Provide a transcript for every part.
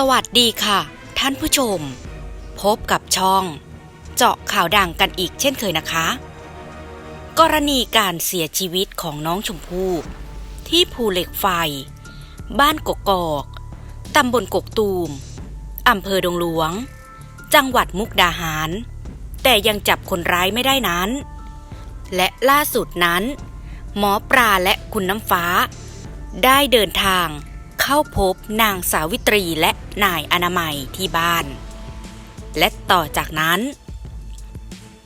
สวัสดีค่ะ ท่านผู้ชม พบกับช่อง เจาะข่าวดังกันอีกเช่นเคยนะคะ กรณีการเสียชีวิตของน้องชมพู่ที่ภูเหล็กไฟ บ้านกกอกตำบลกกตูมอำเภอดงหลวง จังหวัดมุกดาหาร แต่ยังจับคนร้ายไม่ได้นั้น และล่าสุดนั้น หมอปลาและคุณน้ำฟ้า ได้เดินทาง เข้าพบนางสาวิตรีและนายอนามัยที่บ้าน และต่อจากนั้น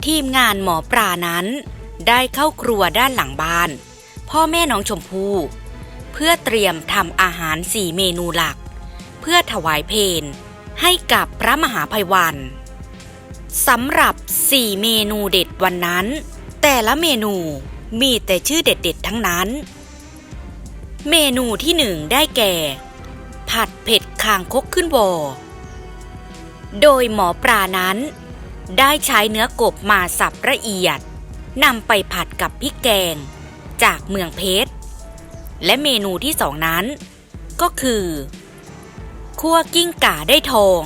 ทีมงานหมอปลานั้น ได้เข้าครัวด้านหลังบ้าน พ่อแม่น้องชมพู่เพื่อเตรียมทำอาหารสี่เมนูหลัก เพื่อถวายเพลให้กับพระมหาภัยวันสำหรับสี่เมนูเด็ดวันนั้น แต่ละเมนูมีแต่ชื่อเด็ดๆทั้งนั้น เมนูที่หนึ่งได้แก่ ผัดเผ็ดคางคกขึ้นวอ โดยหมอปลานั้น ได้ใช้เนื้อกบมาสับละเอียดนำไปผัดกับพริกแกง จากเมืองเพชร และเมนูที่สองนั้น ก็คือคั่วกิ้งก่าได้ทอง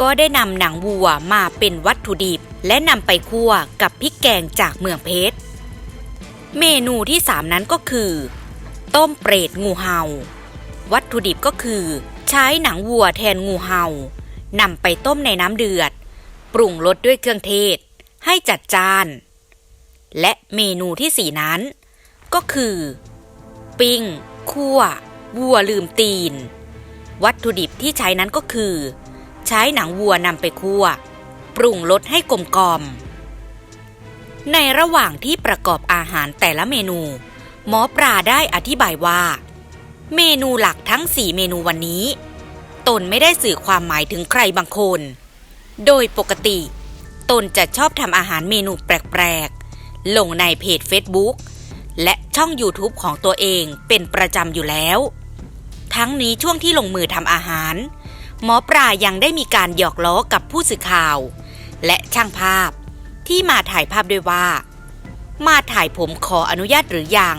ก็ได้นำหนังวัวมาเป็นวัตถุดิบและนำไปคั่วกับพริกแกงจากเมืองเพชร เมนูที่สามนั้นก็คือ ต้มเปรตงูเห่า วัตถุดิบก็คือ ใช้หนังวัวแทนงูเห่านำไปต้มในน้ำเดือด ปรุงรสด้วยเครื่องเทศ ให้จัดจาน และเมนูที่สี่นั้น ก็คือ ปิ้งคั่ววัวลืมตีน วัตถุดิบที่ใช้นั้นก็คือ ใช้หนังวัวนำไปคั่ว ปรุงรสให้กลมกล่อม ในระหว่างที่ประกอบอาหารแต่ละเมนู หมอปลาได้อธิบายว่า เมนูหลักทั้ง4เมนูวันนี้ ตนไม่ได้สื่อความหมายถึงใครบางคน โดยปกติ ตนจะชอบทำอาหารเมนูแปลกๆ ลงในเพจ Facebook และช่อง YouTube ของตัวเองเป็นประจำอยู่แล้ว ทั้งนี้ช่วงที่ลงมือทำอาหาร หมอปลายังได้มีการหยอกล้อกับผู้สื่อข่าว และช่างภาพ ที่มาถ่ายภาพด้วยว่า มาถ่ายผมขออนุญาตหรือยัง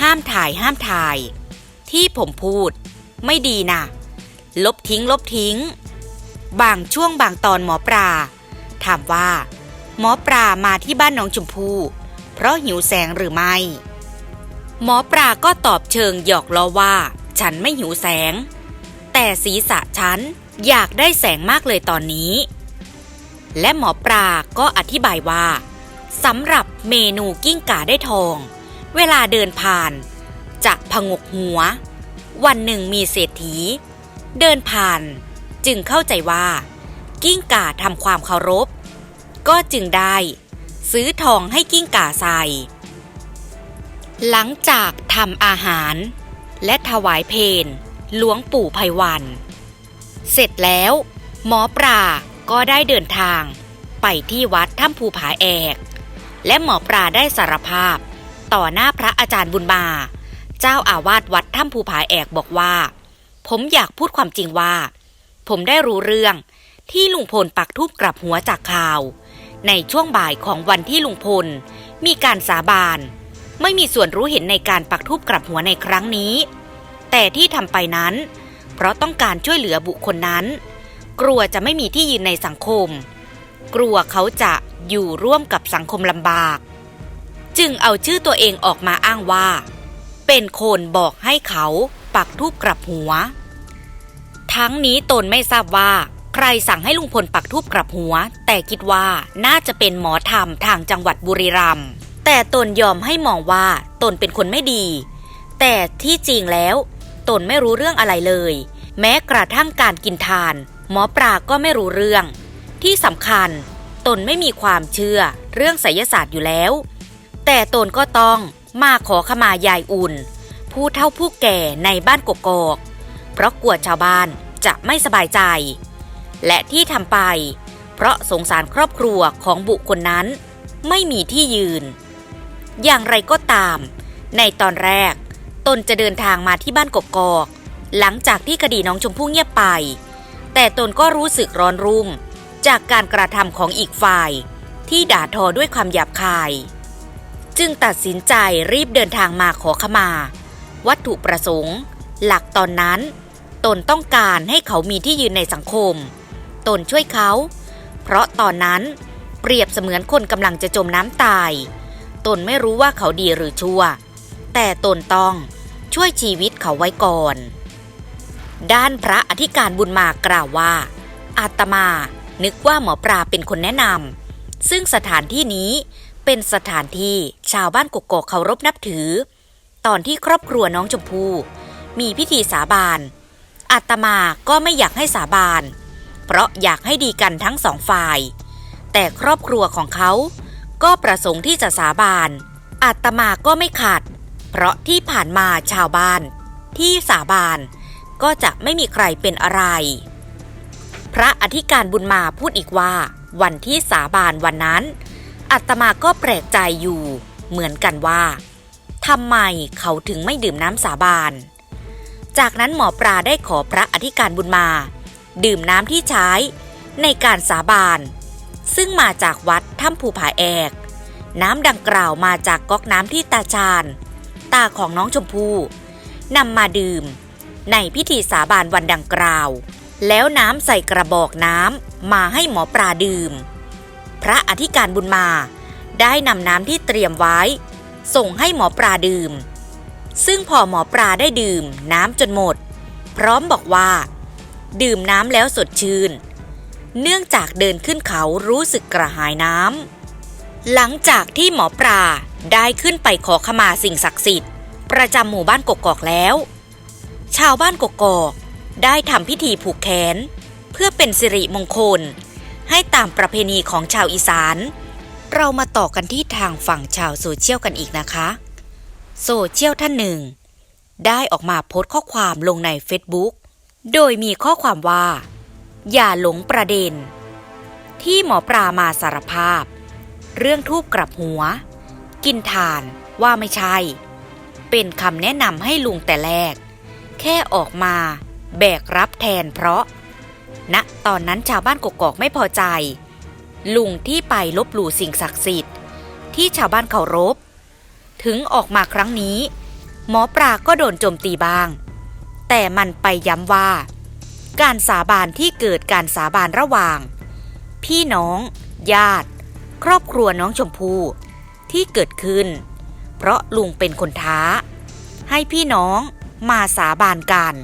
ห้ามถ่ายห้ามถ่าย ที่ผมพูด ไม่ดีนะลบทิ้งลบทิ้ง บางช่วงบางตอนหมอปลาถามว่า หมอปลามาที่บ้านน้องชมพู่เพราะหิวแสงหรือไม่ หมอปลาก็ตอบเชิงหยอกล้อว่า ฉันไม่หิวแสง แต่ศีรษะฉันอยากได้แสงมากเลยตอนนี้ และหมอปลาก็อธิบายว่าสำหรับเมนูกิ้งก่าได้ทอง เวลาเดินผ่าน จะพงกหัว วันหนึ่งมีเศรษฐี เดินผ่าน จึงเข้าใจว่า กิ้งก่าทำความเคารพ ก็จึงได้ ซื้อทองให้กิ้งก่าใส่ หลังจากทำอาหาร และถวายเพลหลวงปู่ไพวัน เสร็จแล้ว หมอปลา ก็ได้เดินทาง ไปที่วัดถ้ำภูผาแอก และหมอปลาได้สารภาพ ต่อหน้าพระอาจารย์บุญมา เจ้าอาวาสวัดถ้ำภูผาแอกบอกว่า ผมอยากพูดความจริงว่า ผมได้รู้เรื่องที่ลุงพลปักทูบกลับหัวจากข่าว ในช่วงบ่ายของวันที่ลุงพล มีการสาบาน ไม่มีส่วนรู้เห็นในการปักทูบกลับหัวในครั้งนี้ แต่ที่ทำไปนั้น เพราะต้องการช่วยเหลือบุคคลนั้น กลัวจะไม่มีที่ยืนในสังคม กลัวเขาจะอยู่ร่วมกับสังคมลำบาก จึงเอาชื่อตัวเองออกมาอ้างว่า เป็นคนบอกให้เขาปักทูบกลับหัว ทั้งนี้ตนไม่ทราบว่า ใครสั่งให้ลุงพลปักทูบกลับหัว แต่คิดว่าน่าจะเป็นหมอธรรมทางจังหวัดบุรีรัมย์แต่ตนยอมให้มองว่าตนเป็นคนไม่ดี แต่ที่จริงแล้ว ตนไม่รู้เรื่องอะไรเลย แม้กระทั่งการกินทาน หมอปลาก็ไม่รู้เรื่อง ที่สำคัญ ตนไม่มีความเชื่อเรื่องไสยศาสตร์อยู่แล้ว แต่ตนก็ต้องมาขอขมายายอุ่น ผู้เฒ่าผู้แก่ในบ้านกกอกเพราะกลัวชาวบ้านจะไม่สบายใจ และที่ทำไป เพราะสงสารครอบครัวของบุคคลนั้น ไม่มีที่ยืน อย่างไรก็ตาม ในตอนแรก ตนจะเดินทางมาที่บ้านกกอก หลังจากที่คดีน้องชมพู่เงียบไป แต่ตนก็รู้สึกร้อนรุ่ม จากการกระทำของอีกฝ่าย ที่ด่าทอด้วยความหยาบคาย จึงตัดสินใจรีบเดินทางมาขอขมา วัตถุประสงค์ หลักตอนนั้น ตนต้องการให้เขามีที่ยืนในสังคม ตนช่วยเขา เพราะตอนนั้นเปรียบเสมือนคนกำลังจะจมน้ำตาย ตนไม่รู้ว่าเขาดีหรือชั่ว แต่ตนต้องช่วยชีวิตเขาไว้ก่อน ด้านพระอธิการบุญมากล่าวว่า อาตมา นึกว่าหมอปลาเป็นคนแนะนำซึ่งสถานที่นี้เป็นสถานที่ชาวบ้านกกอกเคารพนับถือ ตอนที่ครอบครัวน้องชมพู่มีพิธีสาบานอาตมาก็ไม่อยากให้สาบาน เพราะอยากให้ดีกันทั้งสองฝ่าย แต่ครอบครัวของเขาก็ประสงค์ที่จะสาบานอาตมาก็ไม่ขัด เพราะที่ผ่านมาชาวบ้านที่สาบาน ก็จะไม่มีใครเป็นอะไร พระอธิการบุญมาพูดอีกว่า วันที่สาบานวันนั้นอาตมาก็แปลกใจอยู่ เหมือนกันว่าทำไมเขาถึงไม่ดื่มน้ำสาบาน จากนั้นหมอปลาได้ขอพระอธิการบุญมา ดื่มน้ำที่ใช้ในการสาบาน ซึ่งมาจากวัดถ้ำภูผาแอก น้ำดังกล่าวมาจากก๊อกน้ำที่ตาชาญ ตาของน้องชมพู่นำมาดื่ม ในพิธีสาบานวันดังกล่าว แล้วน้ำใส่กระบอกน้ำมาให้หมอปลาดื่ม พระอธิการบุญมาได้นำน้ำที่เตรียมไว้ ส่งให้หมอปลาดื่ม ซึ่งพอหมอปลาได้ดื่มน้ำจนหมด พร้อมบอกว่า ดื่มน้ำแล้วสดชื่น เนื่องจากเดินขึ้นเขารู้สึกกระหายน้ำหลังจากที่หมอปลาได้ขึ้นไปขอขมาสิ่งศักดิ์สิทธิ์ ประจำหมู่บ้านกกอกแล้ว ชาวบ้านกกอกได้ทำพิธีผูกแขน เพื่อเป็นสิริมงคล ให้ตามประเพณีของชาวอีสาน เรามาต่อกันที่ทางฝั่งชาวโซเชียลกันอีกนะคะ โซเชียลท่านหนึ่ง ได้ออกมาโพสต์ข้อความลงใน Facebook โดยมีข้อความว่า อย่าหลงประเด็น ที่หมอปลามาสารภาพ เรื่องทูบกลับหัว กินทานว่าไม่ใช่ เป็นคำแนะนำให้ลุงแต่แรก แค่ออกมา แบกรับแทนเพราะณตอนนั้นชาวบ้านกกอกไม่พอใจ ลุงที่ไปลบหลู่สิ่งศักดิ์สิทธิ์ ที่ชาวบ้านเคารพ ถึงออกมาครั้งนี้ หมอปลาก็โดนโจมตีบ้าง แต่มันไปย้ำว่า การสาบานที่เกิดการสาบานระหว่าง พี่น้อง ญาติ ครอบครัวน้องชมพู่ที่เกิดขึ้น เพราะลุงเป็นคนท้า ให้พี่น้อง มาสาบานกัน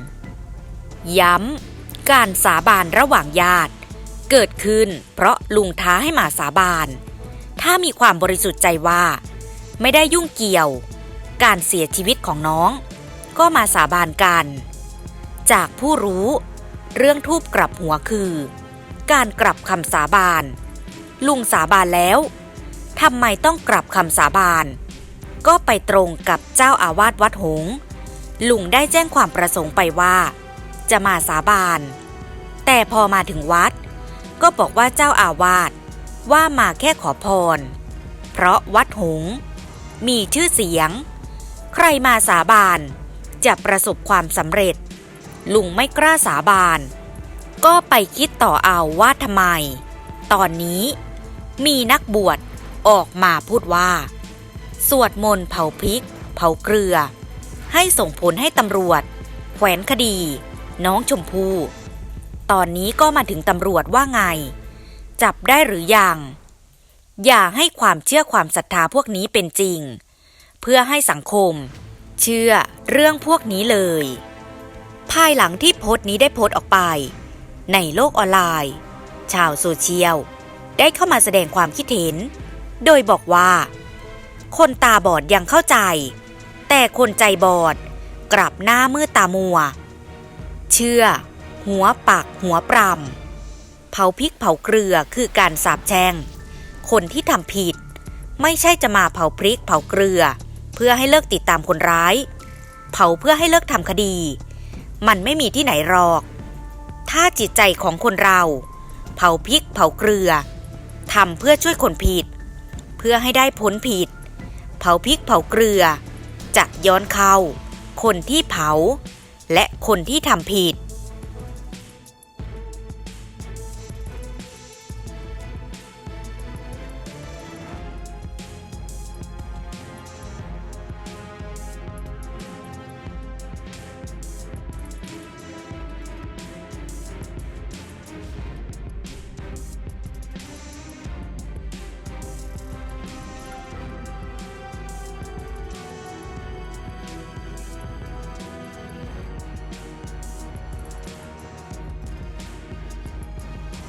ย้ำ การสาบานระหว่างญาติ เกิดขึ้นเพราะลุงท้าให้มาสาบาน ถ้ามีความบริสุทธิ์ใจว่า ไม่ได้ยุ่งเกี่ยว การเสียชีวิตของน้อง ก็มาสาบานกัน จากผู้รู้ เรื่องทูบกลับหัวคือ การกลับคำสาบาน ลุงสาบานแล้วทำไมต้องกลับคำสาบาน ก็ไปตรงกับเจ้าอาวาสวัดหงส์ ลุงได้แจ้งความประสงค์ไปว่า จะมาสาบาน แต่พอมาถึงวัด ก็บอกว่าเจ้าอาวาสว่ามาแค่ขอพร เพราะวัดหง มีชื่อเสียง ใครมาสาบาน จะประสบความสำเร็จ ลุงไม่กล้าสาบาน ก็ไปคิดต่อเอาว่าทำไม ตอนนี้มีนักบวชออกมาพูดว่า สวดมนต์เผาพริก เผาเกลือ ให้ส่งผลให้ตำรวจ แขวนคดี น้องชมพู่ตอนนี้ก็มาถึงตำรวจว่าไง จับได้หรือยัง อย่าให้ความเชื่อความศรัทธาพวกนี้เป็นจริง เพื่อให้สังคม เชื่อเรื่องพวกนี้เลย ภายหลังที่โพสต์นี้ได้โพสต์ออกไป ในโลกออนไลน์ ชาวโซเชียล ได้เข้ามาแสดงความคิดเห็น โดยบอกว่า คนตาบอดยังเข้าใจ แต่คนใจบอด กลับหน้ามืดตามัว เชื่อ หัวปักหัวปรำเผาพริกเผาเกลือคือการสาบแช่ง คนที่ทำผิด ไม่ใช่จะมาเผาพริกเผาเกลือ เพื่อให้เลิกติดตามคนร้าย เผาเพื่อให้เลิกทำคดี มันไม่มีที่ไหนหรอก ถ้าจิตใจของคนเรา เผาพริกเผาเกลือทำเพื่อช่วยคนผิด เพื่อให้ได้พ้นผิด เผาพริกเผาเกลือ จะย้อนเข้า คนที่เผา และคนที่ทำผิด